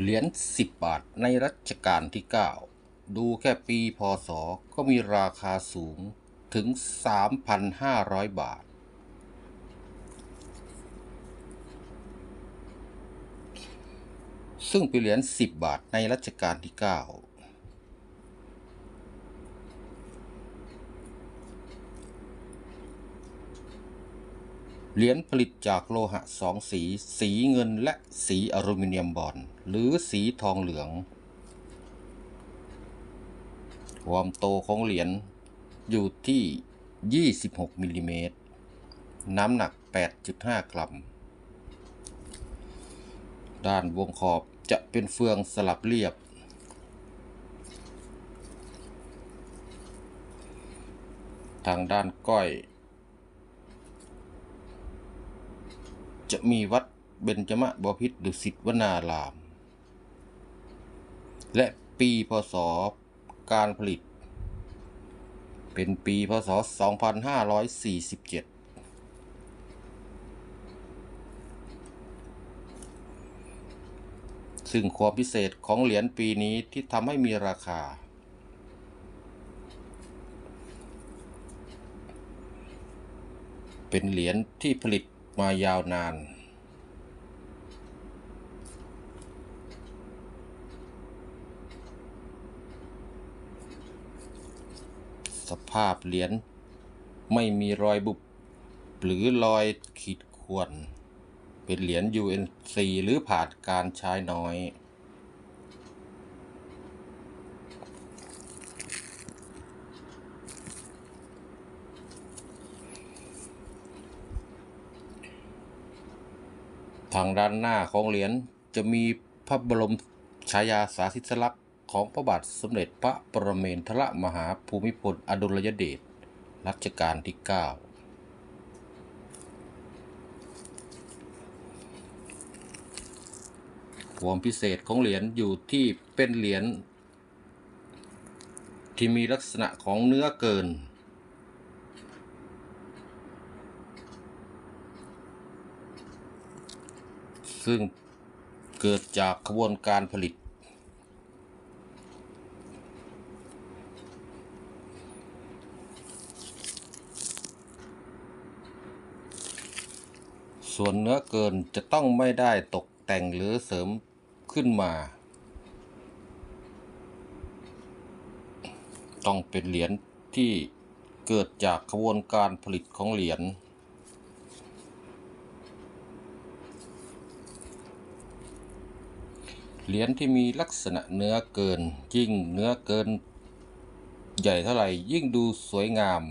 เหรียญ10 บาทในรัชกาลที่ 9 ดูแค่ปีพศก็มีราคาสูงถึง 3,500 บาท ซึ่งเป็นเหรียญ10 บาทในรัชกาลที่ 9 เหรียญผลิตจากโลหะสองสี สีเงินและสีอลูมิเนียมบอนด์หรือสีทองเหลือง ความโตของเหรียญอยู่ที่ 26มิลลิเมตร น้ำหนัก 8.5 กรัม ด้านวงขอบจะเป็นเฟืองสลับเรียบ ทางด้านก้อย จะมีวัดเบญจมบพิตรดุสิตวนาราม และปีพศการผลิต เป็นปีพศ 2547ซึ่งความพิเศษของเหรียญปีนี้ที่ทำให้มีราคา เป็นเหรียญที่ผลิต มายาวนาน สภาพเหรียญไม่มีรอยบุบ หรือรอยขีดข่วน เป็นเหรียญ UNC หรือผ่านการใช้น้อย ทางด้านหน้าของเหรียญจะมีพระบรมฉายาสาธิสลักษณ์ของพระบาทสมเด็จพระปรเมนทรมหาภูมิพลอดุลยเดชรัชกาลที่ 9 ความพิเศษของเหรียญอยู่ที่เป็นเหรียญที่มีลักษณะของเนื้อเกิน ซึ่งเกิดจากขบวนการผลิต ส่วนเนื้อเกินจะต้องไม่ได้ตกแต่งหรือเสริมขึ้นมา ต้องเป็นเหรียญที่เกิดจากขบวนการผลิตของเหรียญ เหรียญที่มีลักษณะเนื้อเกินยิ่งเนื้อเกิน ใหญ่เท่าไหร่ยิ่งดูสวยงาม